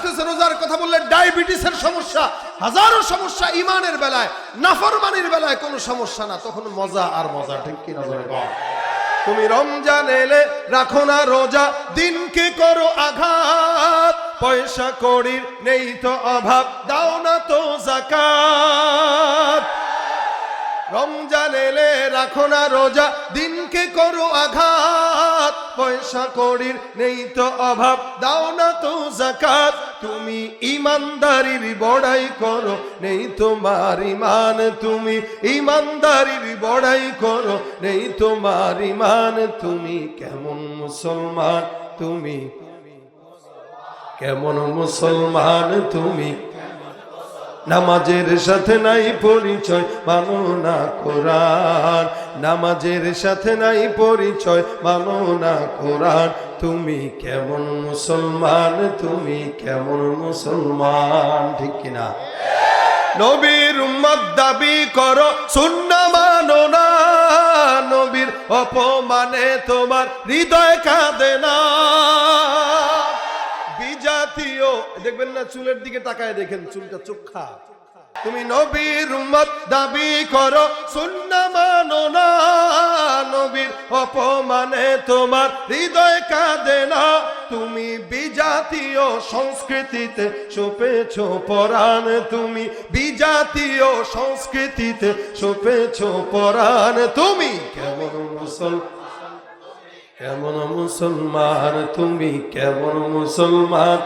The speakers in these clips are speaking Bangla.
আসতেছে রোজার কথা বললে ডায়াবেটিসের সমস্যা, হাজারো সমস্যা ইমানের বেলায়, নাফরমানির বেলায় কোনো সমস্যা না, তখন মজা আর মজা, ঠিক কি নজরে তুমি রমজান এলে রাখো না রোজা, দিনকে করো আঘাত, পয়সা কড়ির নেই তো অভাব, দাও না তো জাকাত। রমজান এলে রাখো না রোজা, দিনকে করো আঘাত, পয়সা কড়ির নেই তো অভাব, দাও না তো জাকাত। তুমি ইমানদারির বড়াই করো। নেই তোমার ইমান, তুমি ইমানদারির বড়াই করো। নেই তোমার ইমান, তুমি কেমন মুসলমান, তুমি কেমন মুসলমান, তুমি নামাজের সাথে নাই পরিচয়, মানো না কোরআন। নামাজের সাথে নাই পরিচয়, মানো না কোরআন। তুমি কেমন মুসলমান, তুমি কেমন মুসলমান, ঠিক কিনা নবীর উম্মত দাবি করো শূন্য মানো না। নবীর অপমানে তোমার হৃদয় কাঁদে না। দেখবেন না, চুলের দিকে তাকায় দেখেন, চুলটা চোখা। তুমি নবীর উম্মত, দাবি করো শূন্য মানো না, নবীর অপমানে তোমার হৃদয় কাঁদে না। তুমি বিজাতীয় সংস্কৃতিতে সোপেছ পরাণ, তুমি বিজাতীয় সংস্কৃতিতে সোপেছ পরাণ। তুমি কেমন মুসলমান কেমন মুসলমান, তুমি কেমন মুসলমান?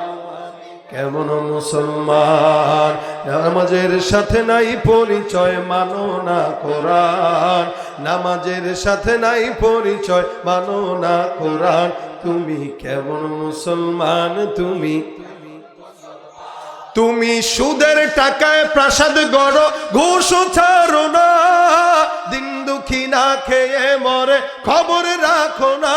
কেমন মুসলমান? নামাজের সাথে নাই পরিচয়, মানো না কোরআন। নামাজের সাথে নাই পরিচয়, মানো না কোরআন। তুমি কেমন মুসলমান? তুমি তুমি সুদের টাকায় প্রাসাদ গড়, ঘুষ ছাড়ো না। দিন দুঃখী না খেয়ে মরে, খবর রাখো না।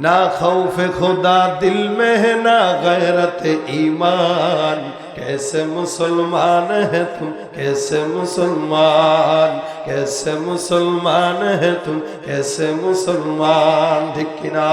ना खौफ खुदा दिल में है ना गैरत ईमान कैसे मुसलमान है तुम कैसे मुसलमान कैसे मुसलमान है तुम कैसे मुसलमान धिकिना